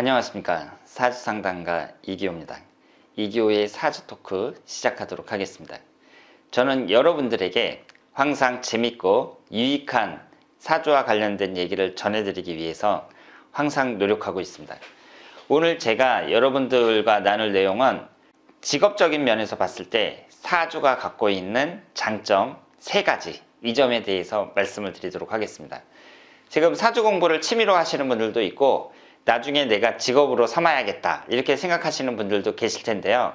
안녕하십니까. 사주상담가 이기호입니다. 이기호의 사주 토크 시작하도록 하겠습니다. 저는 여러분들에게 항상 재밌고 유익한 사주와 관련된 얘기를 전해드리기 위해서 항상 노력하고 있습니다. 오늘 제가 여러분들과 나눌 내용은 직업적인 면에서 봤을 때 사주가 갖고 있는 장점 세 가지 이 점에 대해서 말씀을 드리도록 하겠습니다. 지금 사주 공부를 취미로 하시는 분들도 있고 나중에 내가 직업으로 삼아야겠다 이렇게 생각하시는 분들도 계실 텐데요.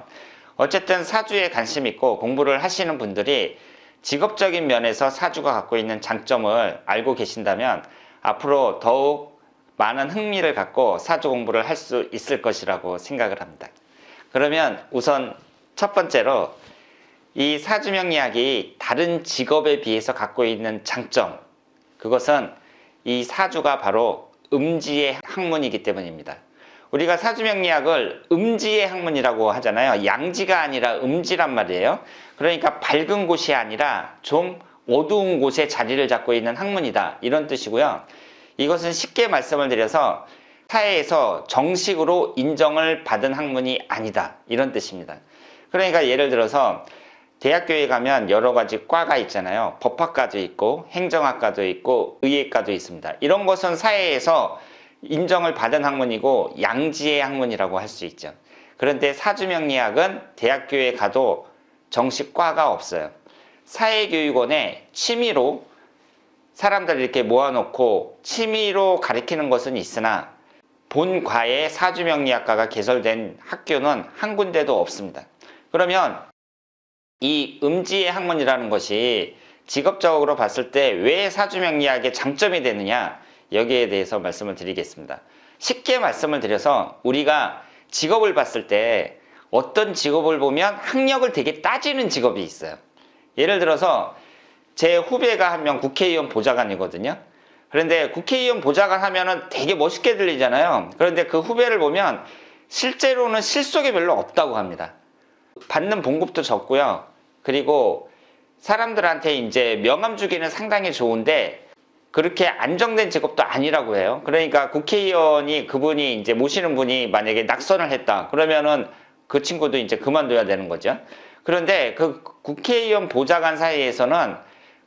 어쨌든 사주에 관심 있고 공부를 하시는 분들이 직업적인 면에서 사주가 갖고 있는 장점을 알고 계신다면 앞으로 더욱 많은 흥미를 갖고 사주 공부를 할 수 있을 것이라고 생각을 합니다. 그러면 우선 첫 번째로 이 사주명리학이 다른 직업에 비해서 갖고 있는 장점 그것은 이 사주가 바로 음지의 학문이기 때문입니다. 우리가 사주명리학을 음지의 학문이라고 하잖아요. 양지가 아니라 음지란 말이에요. 그러니까 밝은 곳이 아니라 좀 어두운 곳에 자리를 잡고 있는 학문이다. 이런 뜻이고요. 이것은 쉽게 말씀을 드려서 사회에서 정식으로 인정을 받은 학문이 아니다. 이런 뜻입니다. 그러니까 예를 들어서 대학교에 가면 여러 가지 과가 있잖아요. 법학과도 있고 행정학과도 있고 의예과도 있습니다. 이런 것은 사회에서 인정을 받은 학문이고 양지의 학문이라고 할 수 있죠. 그런데 사주명리학은 대학교에 가도 정식 과가 없어요. 사회교육원에 취미로 사람들 이렇게 모아놓고 취미로 가르치는 것은 있으나 본 과에 사주명리학과가 개설된 학교는 한 군데도 없습니다. 그러면 이 음지의 학문이라는 것이 직업적으로 봤을 때 왜 사주명리학의 장점이 되느냐 여기에 대해서 말씀을 드리겠습니다. 쉽게 말씀을 드려서 우리가 직업을 봤을 때 어떤 직업을 보면 학력을 되게 따지는 직업이 있어요. 예를 들어서 제 후배가 한 명 국회의원 보좌관이거든요. 그런데 국회의원 보좌관 하면은 되게 멋있게 들리잖아요. 그런데 그 후배를 보면 실제로는 실속이 별로 없다고 합니다. 받는 봉급도 적고요. 그리고 사람들한테 이제 명함 주기는 상당히 좋은데 그렇게 안정된 직업도 아니라고 해요. 그러니까 국회의원이 그분이 이제 모시는 분이 만약에 낙선을 했다. 그러면은 그 친구도 이제 그만둬야 되는 거죠. 그런데 그 국회의원 보좌관 사이에서는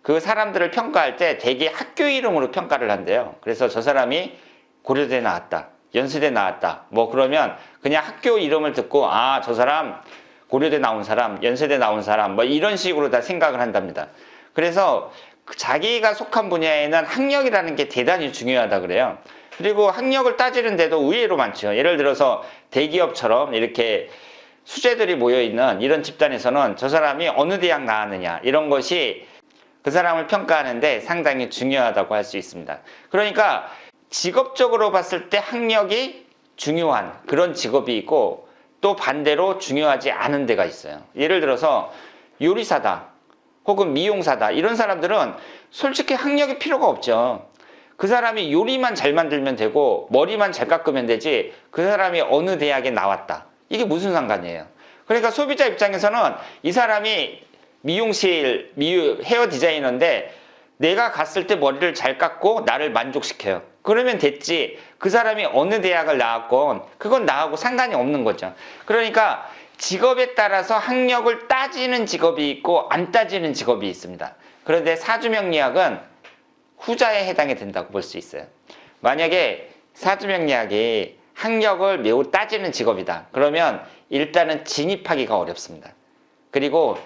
그 사람들을 평가할 때 대개 학교 이름으로 평가를 한대요. 그래서 저 사람이 고려대 나왔다. 연세대 나왔다. 뭐 그러면 그냥 학교 이름을 듣고 아, 저 사람 고려대 나온 사람, 연세대 나온 사람, 뭐 이런 식으로 다 생각을 한답니다. 그래서 그 자기가 속한 분야에는 학력이라는 게 대단히 중요하다 그래요. 그리고 학력을 따지는 데도 의외로 많죠. 예를 들어서 대기업처럼 이렇게 수재들이 모여 있는 이런 집단에서는 저 사람이 어느 대학 나왔느냐 이런 것이 그 사람을 평가하는데 상당히 중요하다고 할 수 있습니다. 그러니까 직업적으로 봤을 때 학력이 중요한 그런 직업이 있고 또 반대로 중요하지 않은 데가 있어요. 예를 들어서 요리사다 혹은 미용사다 이런 사람들은 솔직히 학력이 필요가 없죠. 그 사람이 요리만 잘 만들면 되고 머리만 잘 깎으면 되지 그 사람이 어느 대학에 나왔다. 이게 무슨 상관이에요. 그러니까 소비자 입장에서는 이 사람이 미용실 미유, 헤어 디자이너인데 내가 갔을 때 머리를 잘 깎고 나를 만족시켜요. 그러면 됐지. 그 사람이 어느 대학을 나왔건 그건 나하고 상관이 없는 거죠. 그러니까 직업에 따라서 학력을 따지는 직업이 있고 안 따지는 직업이 있습니다. 그런데 사주명리학은 후자에 해당이 된다고 볼 수 있어요. 만약에 사주명리학이 학력을 매우 따지는 직업이다. 그러면 일단은 진입하기가 어렵습니다. 그리고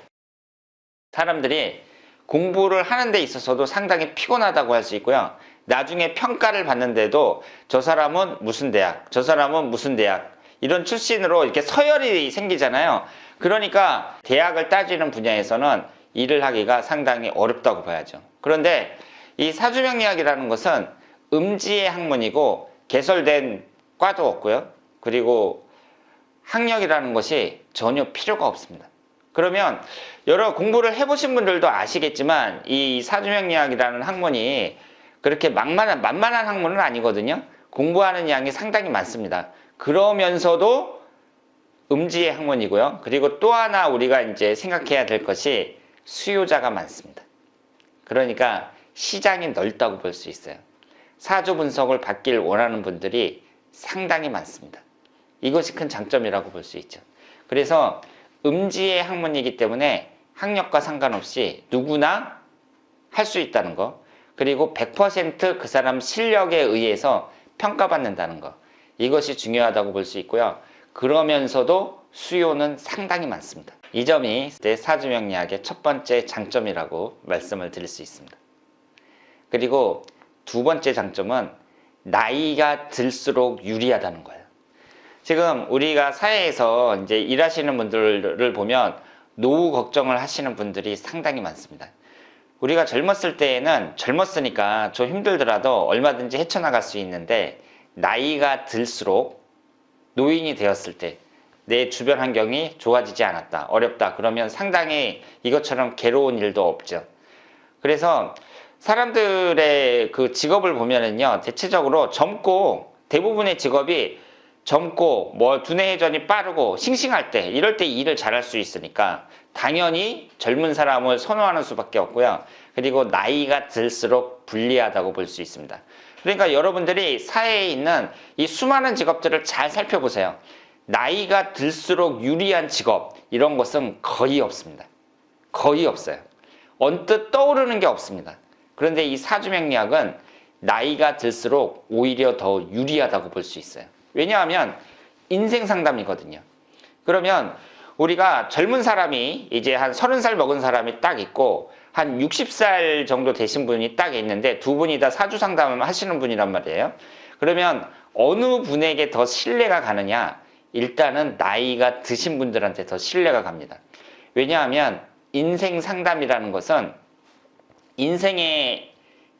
사람들이 공부를 하는 데 있어서도 상당히 피곤하다고 할 수 있고요. 나중에 평가를 받는데도 저 사람은 무슨 대학, 저 사람은 무슨 대학 이런 출신으로 이렇게 서열이 생기잖아요. 그러니까 대학을 따지는 분야에서는 일을 하기가 상당히 어렵다고 봐야죠. 그런데 이 사주명리학이라는 것은 음지의 학문이고 개설된 과도 없고요. 그리고 학력이라는 것이 전혀 필요가 없습니다. 그러면 여러 공부를 해보신 분들도 아시겠지만 이 사주명리학이라는 학문이 그렇게 만만한, 만만한 학문은 아니거든요. 공부하는 양이 상당히 많습니다. 그러면서도 음지의 학문이고요. 그리고 또 하나 우리가 이제 생각해야 될 것이 수요자가 많습니다. 그러니까 시장이 넓다고 볼 수 있어요. 사주 분석을 받길 원하는 분들이 상당히 많습니다. 이것이 큰 장점이라고 볼 수 있죠. 그래서 음지의 학문이기 때문에 학력과 상관없이 누구나 할 수 있다는 거. 그리고 100%그 사람 실력에 의해서 평가받는다는 거. 이것이 중요하다고 볼 수 있고요. 그러면서도 수요는 상당히 많습니다. 이 점이 내 사주명리학의 첫 번째 장점이라고 말씀을 드릴 수 있습니다. 그리고 두 번째 장점은 나이가 들수록 유리하다는 거예요. 지금 우리가 사회에서 이제 일하시는 분들을 보면 노후 걱정을 하시는 분들이 상당히 많습니다. 우리가 젊었을 때에는 젊었으니까 좀 힘들더라도 얼마든지 헤쳐나갈 수 있는데 나이가 들수록 노인이 되었을 때 내 주변 환경이 좋아지지 않았다, 어렵다, 그러면 상당히 이것처럼 괴로운 일도 없죠. 그래서 사람들의 그 직업을 보면은요, 대체적으로 젊고 대부분의 직업이 젊고 뭐 두뇌 회전이 빠르고 싱싱할 때 이럴 때 일을 잘할 수 있으니까 당연히 젊은 사람을 선호하는 수밖에 없고요. 그리고 나이가 들수록 불리하다고 볼 수 있습니다. 그러니까 여러분들이 사회에 있는 이 수많은 직업들을 잘 살펴보세요. 나이가 들수록 유리한 직업 이런 것은 거의 없습니다. 거의 없어요. 언뜻 떠오르는 게 없습니다. 그런데 이 사주명리학은 나이가 들수록 오히려 더 유리하다고 볼 수 있어요. 왜냐하면 인생 상담이거든요. 그러면 우리가 젊은 사람이 이제 한 30살 먹은 사람이 딱 있고 한 60살 정도 되신 분이 딱 있는데 두 분이 다 사주 상담을 하시는 분이란 말이에요. 그러면 어느 분에게 더 신뢰가 가느냐? 일단은 나이가 드신 분들한테 더 신뢰가 갑니다. 왜냐하면 인생 상담이라는 것은 인생에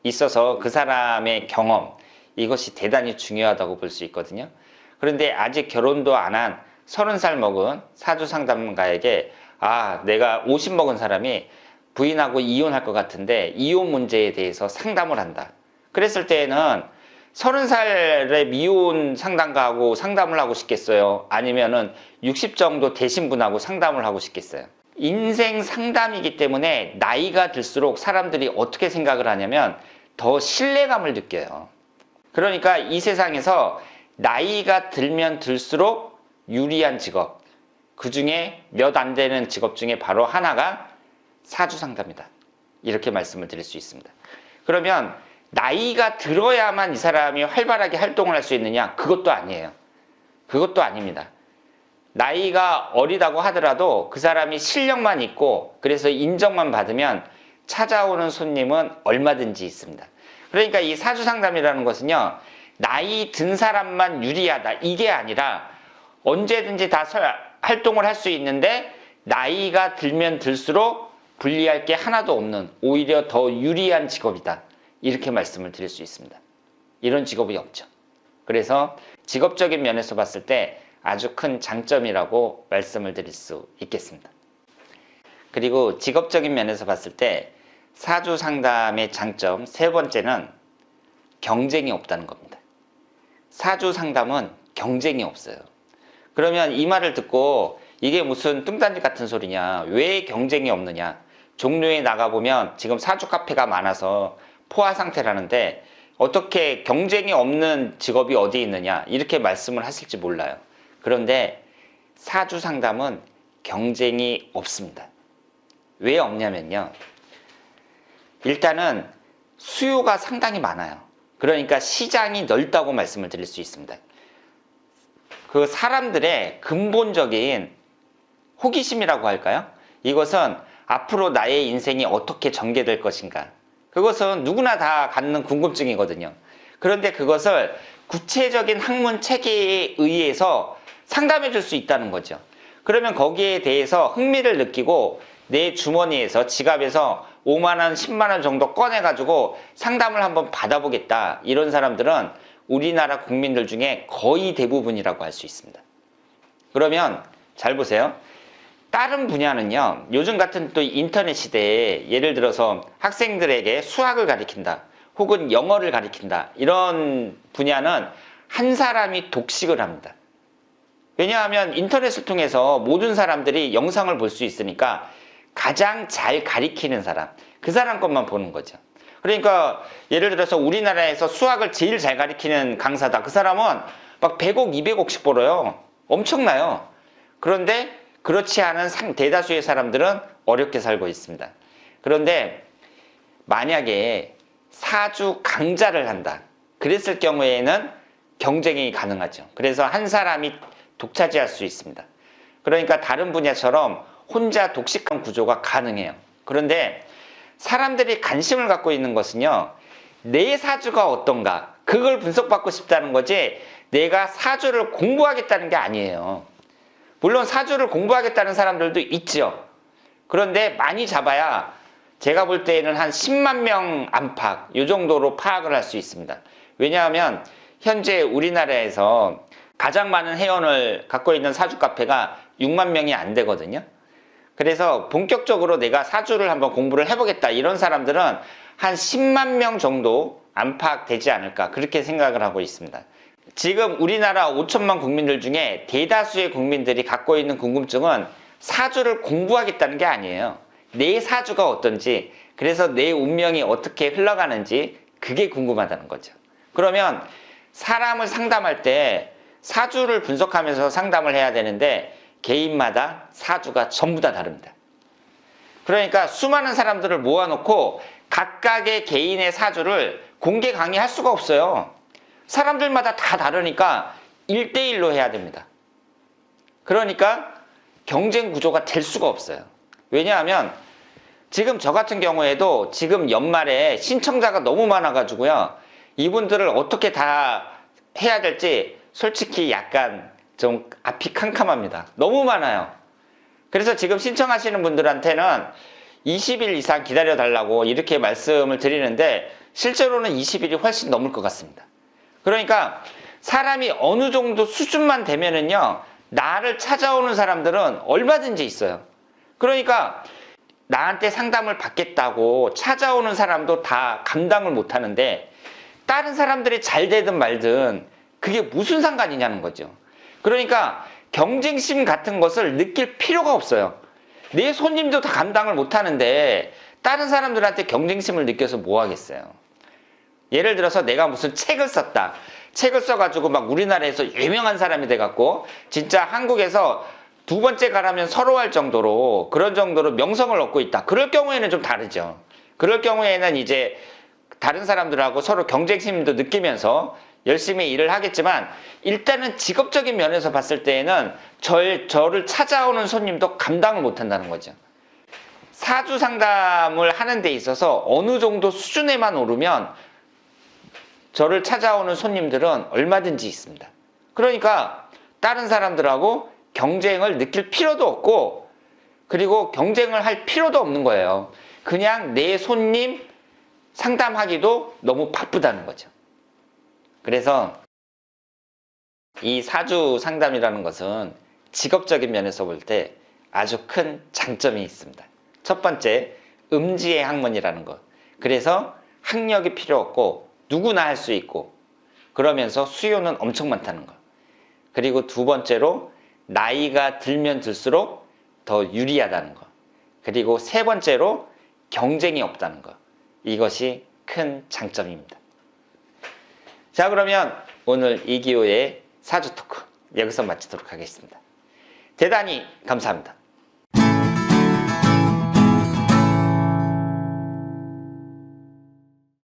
있어서 그 사람의 경험 이것이 대단히 중요하다고 볼 수 있거든요. 그런데 아직 결혼도 안한 서른 살 먹은 사주 상담가에게 아 내가 50 먹은 사람이 부인하고 이혼할 것 같은데 이혼 문제에 대해서 상담을 한다. 그랬을 때에는 서른 살의 미혼 상담가하고 상담을 하고 싶겠어요? 아니면은 60 정도 되신 분하고 상담을 하고 싶겠어요? 인생 상담이기 때문에 나이가 들수록 사람들이 어떻게 생각을 하냐면 더 신뢰감을 느껴요. 그러니까 이 세상에서 나이가 들면 들수록 유리한 직업, 그 중에 몇 안 되는 직업 중에 바로 하나가 사주 상담이다. 이렇게 말씀을 드릴 수 있습니다. 그러면 나이가 들어야만 이 사람이 활발하게 활동을 할 수 있느냐? 그것도 아니에요. 그것도 아닙니다. 나이가 어리다고 하더라도 그 사람이 실력만 있고 그래서 인정만 받으면 찾아오는 손님은 얼마든지 있습니다. 그러니까 이 사주 상담이라는 것은요, 나이 든 사람만 유리하다. 이게 아니라 언제든지 다 활동을 할 수 있는데 나이가 들면 들수록 불리할 게 하나도 없는 오히려 더 유리한 직업이다. 이렇게 말씀을 드릴 수 있습니다. 이런 직업이 없죠. 그래서 직업적인 면에서 봤을 때 아주 큰 장점이라고 말씀을 드릴 수 있겠습니다. 그리고 직업적인 면에서 봤을 때 사주 상담의 장점 세 번째는 경쟁이 없다는 겁니다. 사주 상담은 경쟁이 없어요. 그러면 이 말을 듣고 이게 무슨 뚱딴지 같은 소리냐? 왜 경쟁이 없느냐? 종로에 나가보면 지금 사주 카페가 많아서 포화 상태라는데 어떻게 경쟁이 없는 직업이 어디 있느냐? 이렇게 말씀을 하실지 몰라요. 그런데 사주 상담은 경쟁이 없습니다. 왜 없냐면요. 일단은 수요가 상당히 많아요. 그러니까 시장이 넓다고 말씀을 드릴 수 있습니다. 그 사람들의 근본적인 호기심이라고 할까요? 이것은 앞으로 나의 인생이 어떻게 전개될 것인가. 그것은 누구나 다 갖는 궁금증이거든요. 그런데 그것을 구체적인 학문 체계에 의해서 상담해 줄 수 있다는 거죠. 그러면 거기에 대해서 흥미를 느끼고 내 주머니에서 지갑에서 5만원, 10만원 정도 꺼내가지고 상담을 한번 받아보겠다. 이런 사람들은 우리나라 국민들 중에 거의 대부분이라고 할 수 있습니다. 그러면 잘 보세요. 다른 분야는요, 요즘 같은 또 인터넷 시대에 예를 들어서 학생들에게 수학을 가리킨다. 혹은 영어를 가리킨다. 이런 분야는 한 사람이 독식을 합니다. 왜냐하면 인터넷을 통해서 모든 사람들이 영상을 볼 수 있으니까 가장 잘 가리키는 사람, 그 사람 것만 보는 거죠. 그러니까 예를 들어서 우리나라에서 수학을 제일 잘 가리키는 강사다. 그 사람은 막 100억, 200억씩 벌어요. 엄청나요. 그런데 그렇지 않은 상, 대다수의 사람들은 어렵게 살고 있습니다. 그런데 만약에 사주 강자를 한다. 그랬을 경우에는 경쟁이 가능하죠. 그래서 한 사람이 독차지할 수 있습니다. 그러니까 다른 분야처럼 혼자 독식한 구조가 가능해요. 그런데 사람들이 관심을 갖고 있는 것은요, 내 사주가 어떤가, 그걸 분석받고 싶다는 거지, 내가 사주를 공부하겠다는 게 아니에요. 물론 사주를 공부하겠다는 사람들도 있죠. 그런데 많이 잡아야 제가 볼 때에는 한 10만 명 안팎, 이 정도로 파악을 할 수 있습니다. 왜냐하면 현재 우리나라에서 가장 많은 회원을 갖고 있는 사주 카페가 6만 명이 안 되거든요. 그래서 본격적으로 내가 사주를 한번 공부를 해보겠다 이런 사람들은 한 10만 명 정도 안팎 되지 않을까 그렇게 생각을 하고 있습니다. 지금 우리나라 5천만 국민들 중에 대다수의 국민들이 갖고 있는 궁금증은 사주를 공부하겠다는 게 아니에요. 내 사주가 어떤지, 그래서 내 운명이 어떻게 흘러가는지 그게 궁금하다는 거죠. 그러면 사람을 상담할 때 사주를 분석하면서 상담을 해야 되는데 개인마다 사주가 전부 다 다릅니다. 그러니까 수많은 사람들을 모아놓고 각각의 개인의 사주를 공개 강의할 수가 없어요. 사람들마다 다 다르니까 1대1로 해야 됩니다. 그러니까 경쟁 구조가 될 수가 없어요. 왜냐하면 지금 저 같은 경우에도 지금 연말에 신청자가 너무 많아가지고요. 이분들을 어떻게 다 해야 될지 솔직히 약간 좀 앞이 캄캄합니다. 너무 많아요. 그래서 지금 신청하시는 분들한테는 20일 이상 기다려 달라고 이렇게 말씀을 드리는데 실제로는 20일이 훨씬 넘을 것 같습니다. 그러니까 사람이 어느 정도 수준만 되면은요, 나를 찾아오는 사람들은 얼마든지 있어요. 그러니까 나한테 상담을 받겠다고 찾아오는 사람도 다 감당을 못 하는데 다른 사람들이 잘 되든 말든 그게 무슨 상관이냐는 거죠. 그러니까 경쟁심 같은 것을 느낄 필요가 없어요. 내 손님도 다 감당을 못 하는데 다른 사람들한테 경쟁심을 느껴서 뭐 하겠어요. 예를 들어서 내가 무슨 책을 썼다. 책을 써가지고 막 우리나라에서 유명한 사람이 돼갖고 진짜 한국에서 두 번째 가라면 서러워할 정도로 그런 정도로 명성을 얻고 있다. 그럴 경우에는 좀 다르죠. 그럴 경우에는 이제 다른 사람들하고 서로 경쟁심도 느끼면서 열심히 일을 하겠지만 일단은 직업적인 면에서 봤을 때에는 절, 저를 찾아오는 손님도 감당을 못 한다는 거죠. 사주 상담을 하는 데 있어서 어느 정도 수준에만 오르면 저를 찾아오는 손님들은 얼마든지 있습니다. 그러니까 다른 사람들하고 경쟁을 느낄 필요도 없고 그리고 경쟁을 할 필요도 없는 거예요. 그냥 내 손님 상담하기도 너무 바쁘다는 거죠. 그래서 이 사주 상담이라는 것은 직업적인 면에서 볼 때 아주 큰 장점이 있습니다. 첫 번째, 음지의 학문이라는 것. 그래서 학력이 필요 없고 누구나 할 수 있고 그러면서 수요는 엄청 많다는 것. 그리고 두 번째로 나이가 들면 들수록 더 유리하다는 것. 그리고 세 번째로 경쟁이 없다는 것. 이것이 큰 장점입니다. 자, 그러면 오늘 이기호의 사주 토크 여기서 마치도록 하겠습니다. 대단히 감사합니다.